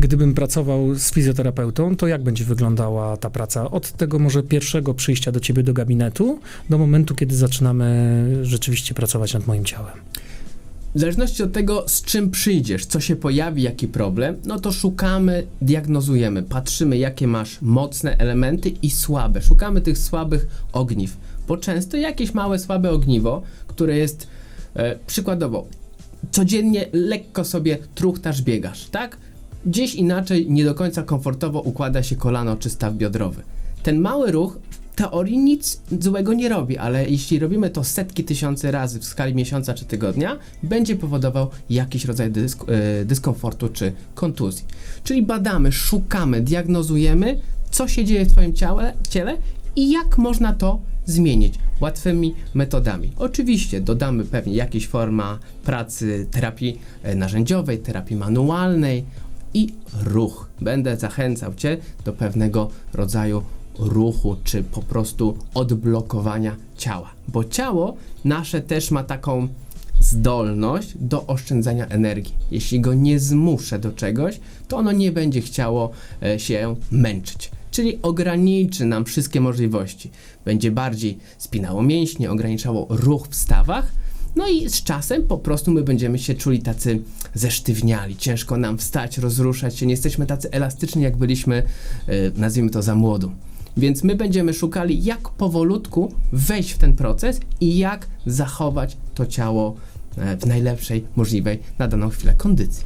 Gdybym pracował z fizjoterapeutą, to jak będzie wyglądała ta praca? Od tego może pierwszego przyjścia do ciebie do gabinetu, do momentu, kiedy zaczynamy rzeczywiście pracować nad moim ciałem. W zależności od tego, z czym przyjdziesz, co się pojawi, jaki problem, no to szukamy, diagnozujemy, patrzymy, jakie masz mocne elementy i słabe. Szukamy tych słabych ogniw, bo często jakieś małe, słabe ogniwo, które jest e, przykładowo, codziennie lekko sobie truchtasz, biegasz, tak? Gdzieś inaczej, nie do końca komfortowo układa się kolano czy staw biodrowy. Ten mały ruch w teorii nic złego nie robi, ale jeśli robimy to setki tysięcy razy w skali miesiąca czy tygodnia, będzie powodował jakiś rodzaj dysk, e, dyskomfortu czy kontuzji. Czyli badamy, szukamy, diagnozujemy, co się dzieje w Twoim ciele, ciele i jak można to zmienić łatwymi metodami. Oczywiście dodamy pewnie jakieś forma pracy terapii e, narzędziowej, terapii manualnej i ruch. Będę zachęcał Cię do pewnego rodzaju ruchu, czy po prostu odblokowania ciała, bo ciało nasze też ma taką zdolność do oszczędzania energii. Jeśli go nie zmuszę do czegoś, to ono nie będzie chciało e, się męczyć. Czyli ograniczy nam wszystkie możliwości. Będzie bardziej spinało mięśnie, ograniczało ruch w stawach. No i z czasem po prostu my będziemy się czuli tacy zesztywniali. Ciężko nam wstać, rozruszać się. Nie jesteśmy tacy elastyczni, jak byliśmy, e, nazwijmy to, za młodu. Więc my będziemy szukali, jak powolutku wejść w ten proces i jak zachować to ciało e, w najlepszej możliwej na daną chwilę kondycji.